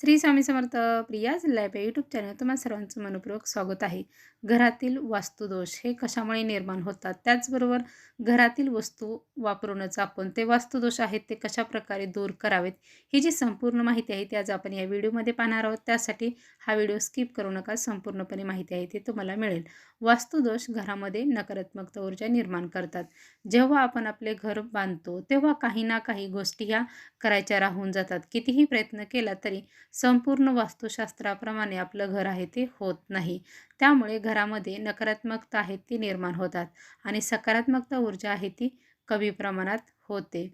श्री स्वामी समर्थ प्रियाज लॅब या YouTube channel तुम्हाला सर्वांचं मनपूर्वक स्वागत आहे. घरातील वास्तुदोष हे कशामुळे निर्माण होतात? त्याचबरोबर घरातील वस्तू वापरूनच आपण ते वास्तुदोष आहेत ते कशा प्रकारे दूर करावेत? ही जी संपूर्ण माहिती आहे ती आज आपण या व्हिडिओमध्ये पाहणार आहोत. त्यासाठी हा व्हिडिओ स्किप करू नका. संपूर्णपणे माहिती आहे ती तुम्हाला मिळेल. वास्तुदोष घरामध्ये नकारात्मक ऊर्जा निर्माण करतात. जेव्हा आपण आपले घर बांधतो तेव्हा काही ना काही गोष्टी ह्या करायच्या राहून जातात. कितीही प्रयत्न केला तरी संपूर्ण वास्तुशास्त्राप्रमाणे आपलं घर आहे ते होत नाही. त्यामुळे घरामध्ये नकारात्मकता आहे ती निर्माण होतात आणि सकारात्मकता ऊर्जा आहे ती कमी प्रमाणात होते.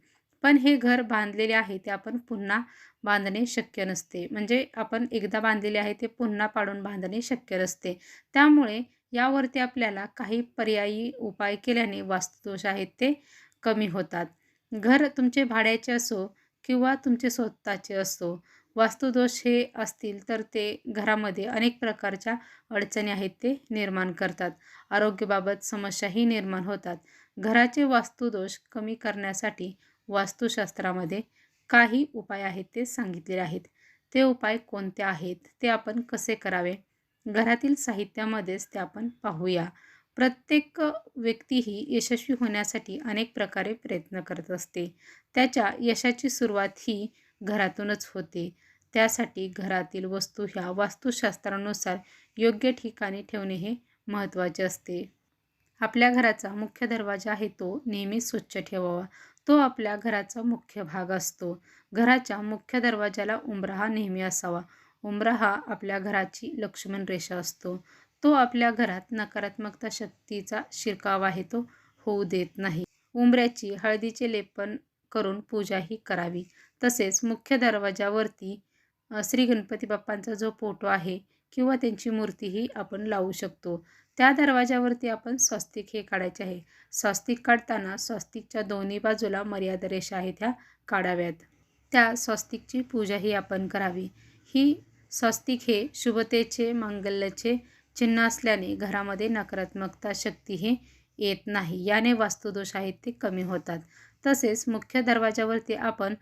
पण हे घर बांधलेले आहे ते आपण पुन्हा बांधणे शक्य नसते. म्हणजे आपण एकदा बांधलेले आहे ते पुन्हा पाडून बांधणे शक्य नसते. त्यामुळे यावरती आपल्याला काही पर्यायी उपाय केल्याने वास्तुदोष आहेत ते कमी होतात. घर तुमचे भाड्याचे असो किंवा तुमचे स्वतःचे असो वास्तुदोष हे असतील तर ते घरामध्ये अनेक प्रकारच्या अडचणी आहेत ते निर्माण करतात. आरोग्याबाबत समस्याही निर्माण होतात. घराचे वास्तुदोष कमी करण्यासाठी वास्तुशास्त्रामध्ये काही उपाय आहेत ते सांगितलेले आहेत. ते उपाय कोणते आहेत ते आपण कसे करावे? घरातील साहित्यामध्येच ते आपण पाहूया. प्रत्येक व्यक्ती ही यशस्वी होण्यासाठी अनेक प्रकारे प्रयत्न करत असते. त्याच्या यशाची सुरुवात ही घरातूनच होते. त्यासाठी घरातील वस्तू ह्या वास्तुशास्त्रानुसार योग्य ठिकाणी ठेवणे हे महत्त्वाचे असते. आपल्या घराचा मुख्य दरवाजा आहे तो नेहमी स्वच्छ ठेवावा. तो आपल्या घराचा मुख्य भाग असतो. घराच्या मुख्य दरवाजाला उंबरा नेहमी असावा. उंबरा हा आपल्या घराची लक्ष्मण रेषा असतो. तो आपल्या घरात नकारात्मकता शक्तीचा शिरकाव आहे तो होऊ देत नाही. उंबऱ्याची हळदीचे लेपन करून पूजाही करावी. तसेच मुख्य दरवाजावरती श्री गणपती बाप्पांचा जो फोटो आहे किंवा त्यांची मूर्तीही आपण लावू शकतो. त्या दरवाजावरती आपण स्वस्तिक हे काढायचे आहे. स्वस्तिक काढताना स्वस्तिकच्या दोन्ही बाजूला मर्यादा रेषा आहेत ह्या काढाव्यात. त्या स्वस्तिकची पूजाही आपण करावी. ही स्वस्तिक हे शुभतेचे मांगल्याचे चिन्ह असल्याने घरामध्ये नकारात्मकता शक्ती हे येत नाही. याने वास्तुदोष आहेत ते कमी होतात. तसेच मुख्य दरवाजावरती आपण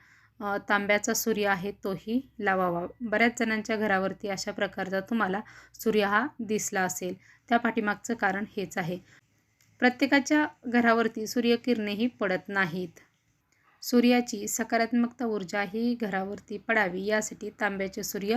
तांब्याचा सूर्य आहे तोही लावावा. बऱ्याच जणांच्या घरावरती अशा प्रकारचा तुम्हाला सूर्य हा दिसला असेल. त्या पाठीमागचं कारण हेच आहे. प्रत्येकाच्या घरावरती सूर्यकिरणेही पडत नाहीत. सूर्याची सकारात्मकता ऊर्जा ही घरावरती पडावी यासाठी तांब्याचे सूर्य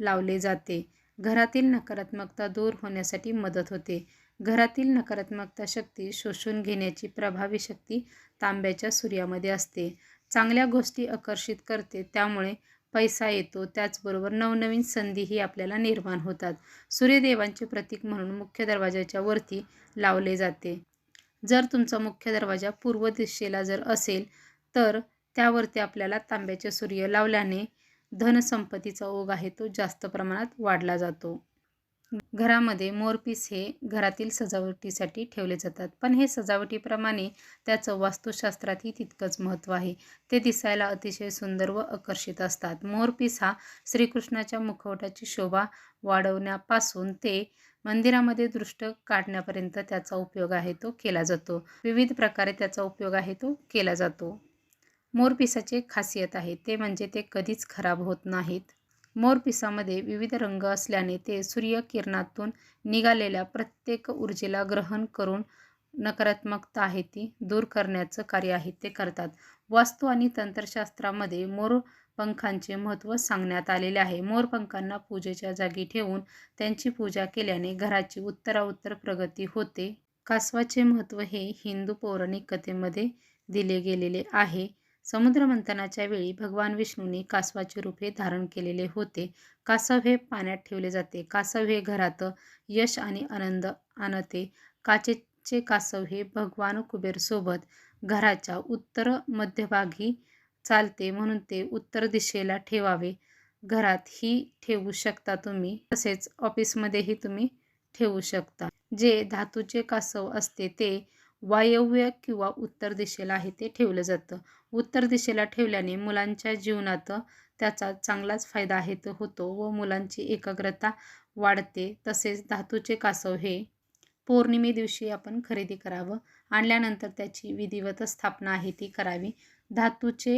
लावले जाते. घरातील नकारात्मकता दूर होण्यासाठी मदत होते. घरातील नकारात्मकता शक्ती शोषून घेण्याची प्रभावी शक्ती तांब्याच्या सूर्यामध्ये असते. चांगल्या गोष्टी आकर्षित करते त्यामुळे पैसा येतो. त्याचबरोबर नवनवीन संधीही आपल्याला निर्माण होतात. सूर्यदेवांचे प्रतीक म्हणून मुख्य दरवाजाच्या वरती लावले जाते. जर तुमचा मुख्य दरवाजा पूर्व दिशेला जर असेल तर त्यावरती आपल्याला तांब्याचे सूर्य लावल्याने धनसंपत्तीचा ओघ आहे तो जास्त प्रमाणात वाढला जातो. घरामध्ये मोरपीस हे घरातील सजावटीसाठी ठेवले जातात. पण हे सजावटीप्रमाणे त्याचं वास्तुशास्त्रातही तितकंच महत्त्व आहे. ते दिसायला अतिशय सुंदर व आकर्षित असतात. मोरपीस हा श्रीकृष्णाच्या मुखवटाची शोभा वाढवण्यापासून ते मंदिरामध्ये दृष्ट काढण्यापर्यंत त्याचा उपयोग आहे तो केला जातो. विविध प्रकारे त्याचा उपयोग आहे तो केला जातो. मोरपिसाचे खासियत आहे. ते म्हणजे ते कधीच खराब होत नाहीत. मोरपिसामध्ये विविध रंग असल्याने ते सूर्यकिरणातून निघालेल्या प्रत्येक ऊर्जेला ग्रहण करून नकारात्मकता आहे ती दूर करण्याचं कार्य आहे ते करतात. वास्तू आणि तंत्रशास्त्रामध्ये मोर पंखांचे महत्त्व सांगण्यात आलेले आहे. मोरपंखांना पूजेच्या जागी ठेवून त्यांची पूजा केल्याने घराची उत्तराउत्तर प्रगती होते. कासवाचे महत्त्व हे हिंदू पौराणिक कथेमध्ये दिले गेलेले आहे. समुद्रमंथनाच्या वेळी भगवान विष्णूंनी कासवाचे रूपे धारण केलेले होते. कासव हे पाण्यात ठेवले जाते. कासव हे घरात यश आणि आनंद आणते. काचेचे कासव हे भगवान कुबेरसोबत घराच्या उत्तर मध्यभागी चालते म्हणून ते उत्तर दिशेला ठेवावे. घरात ही ठेवू शकता तुम्ही तसेच ऑफिसमध्येही तुम्ही ठेवू शकता. जे धातूचे कासव असते ते वायव्य किंवा उत्तर दिशेला आहे ते ठेवलं जातं. उत्तर दिशेला ठेवल्याने मुलांच्या जीवनात त्याचा चांगलाच फायदा आहे तो होतो व मुलांची एकाग्रता वाढते. तसेच धातूचे कासव हे पौर्णिमे दिवशी आपण खरेदी करावं. आणल्यानंतर त्याची विधिवत स्थापना आहे ती करावी. धातूचे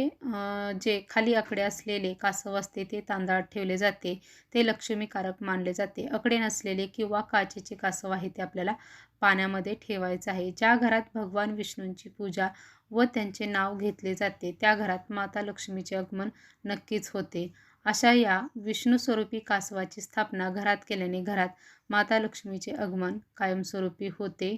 जे खाली आकडे असलेले कासव असते ते तांदळात ठेवले जाते. ते लक्ष्मीकारक मानले जाते. आकडे नसलेले किंवा काचेचे कासव आहे ते आपल्याला पाण्यामध्ये ठेवायचं आहे. ज्या घरात भगवान विष्णूंची पूजा व त्यांचे नाव घेतले जाते त्या घरात माता लक्ष्मीचे आगमन नक्कीच होते. अशा या विष्णू स्वरूपी कासवाची स्थापना घरात केल्याने घरात माता लक्ष्मीचे आगमन कायमस्वरूपी होते.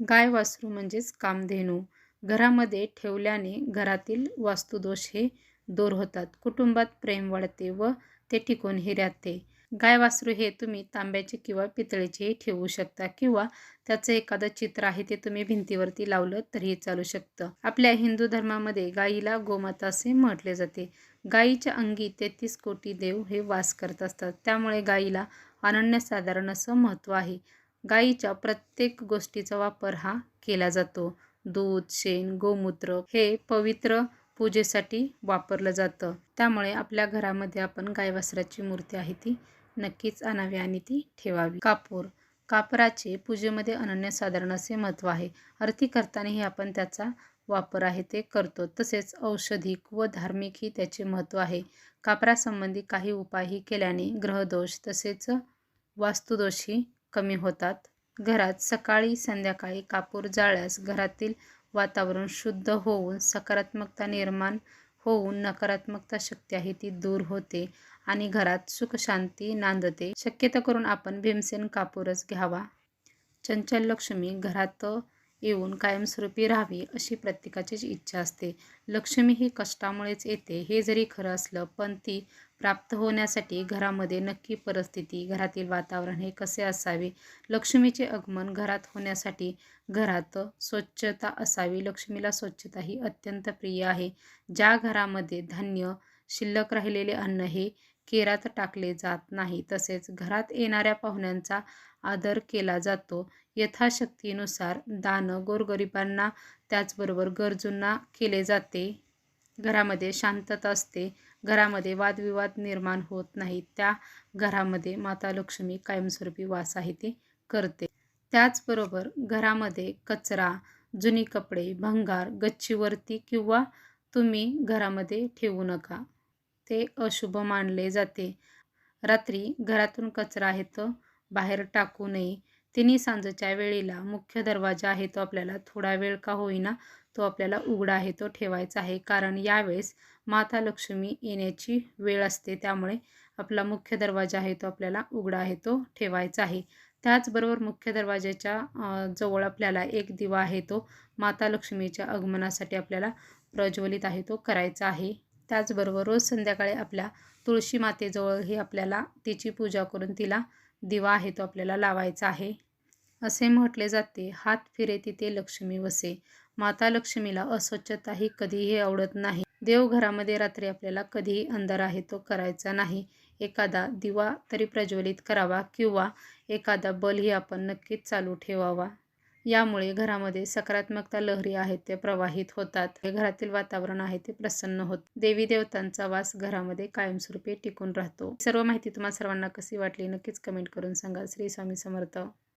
गाय वासरू म्हणजेच कामधेनू. घरामध्ये ठेवल्याने घरातील वास्तुदोष हे दूर होतात. कुटुंबात प्रेम वाढते व ते टिकून हे राहते गाय वासरू हे तुम्ही तांब्याचे किंवा पितळेचेही ठेवू शकता किंवा त्याचं एखादं चित्र आहे ते तुम्ही भिंतीवरती लावलं तरीही चालू शकतं. आपल्या हिंदू धर्मामध्ये गाईला गोमाता असे म्हटले जाते. गाईच्या अंगी तेहतीस कोटी देव हे वास करत असतात. त्यामुळे गाईला अनन्यसाधारण असं महत्त्व आहे. गाईच्या प्रत्येक गोष्टीचा वापर हा केला जातो. दूध शेण गोमूत्र हे पवित्र पूजेसाठी वापरलं जातं. त्यामुळे आपल्या घरामध्ये आपण गायवासराची मूर्ती आहे ती नक्कीच आणावी आणि ती ठेवावी. कापूर. कापराचे पूजेमध्ये अनन्यसाधारण असे महत्त्व आहे. आरती करतानाही आपण त्याचा वापर आहे ते करतो. तसेच औषधिक व धार्मिकही त्याचे महत्त्व आहे. कापरासंबंधी काही उपायही केल्याने ग्रहदोष तसेच वास्तुदोषही कमी होतात. घरात सकाळी संध्याकाळी कापूर जाळल्यास घरातील वातावरण शुद्ध होऊन सकारात्मकता निर्माण होऊन नकारात्मकता शक्ती आहे ती दूर होते आणि घरात सुखशांती नांदते. शक्यता करून आपण भीमसेन कापूरच घ्यावा. चंचल लक्ष्मी घरात येऊन कायमस्वरूपी राहावी अशी प्रत्येकाचीच इच्छा असते. लक्ष्मी ही कष्टामुळेच येते हे जरी खरं असलं पण ती प्राप्त होण्यासाठी घरामध्ये नक्की परिस्थिती घरातील वातावरण हे कसे असावे? लक्ष्मीचे आगमन घरात होण्यासाठी घरात स्वच्छता असावी. लक्ष्मीला स्वच्छता ही अत्यंत प्रिय आहे. ज्या घरामध्ये धान्य शिल्लक राहिलेले अन्न हे केरात टाकले जात नाही. तसेच घरात येणाऱ्या पाहुण्यांचा आदर केला जातो. यथाशक्तीनुसार दान गोरगरिबांना त्याचबरोबर गरजूंना केले जाते. घरामध्ये शांतता असते. घरामध्ये वादविवाद निर्माण होत नाही त्या घरामध्ये माता लक्ष्मी कायमस्वरूपी वास आहे ते करते. त्याचबरोबर घरामध्ये कचरा जुनी कपडे भंगार गच्चीवरती किंवा तुम्ही घरामध्ये ठेवू नका. ते अशुभ मानले जाते. रात्री घरातून कचरा आहे तो बाहेर टाकू नये. तिन्ही सांजच्या वेळेला मुख्य दरवाजा आहे तो आपल्याला थोडा वेळ का होईना तो आपल्याला उघडा आहे तो ठेवायचा आहे. कारण यावेळेस माता लक्ष्मी येण्याची वेळ असते त्यामुळे आपला मुख्य दरवाजा आहे तो आपल्याला उघडा आहे तो ठेवायचा आहे. त्याचबरोबर मुख्य दरवाजाच्या जवळ आपल्याला एक दिवा आहे तो माता लक्ष्मीच्या आगमनासाठी आपल्याला प्रज्वलित आहे तो करायचा आहे. त्याचबरोबर रोज संध्याकाळी आपल्या तुळशी मातेजवळही आपल्याला तिची पूजा करून तिला दिवा आहे तो आपल्याला लावायचा आहे. असे म्हटले जाते. हात फिरे तिथे लक्ष्मी वसे. माता लक्ष्मीला अस्वच्छता ही कधीही आवडत नाही. देवघरामध्ये रात्री आपल्याला कधीही अंधार आहे तो करायचा नाही. एखादा दिवा तरी प्रज्वलित करावा किंवा एखादा बलही आपण नक्कीच चालू ठेवावा. यामुळे घरामध्ये सकारात्मकता लहरी आहेत ते प्रवाहित होतात. घरातील वातावरण आहे ते प्रसन्न होत. देवी देवतांचा वास घरामध्ये कायमस्वरूपी टिकून राहतो. सर्व माहिती तुम्हाला सर्वांना कशी वाटली नक्कीच कमेंट करून सांगा. श्री स्वामी समर्थ.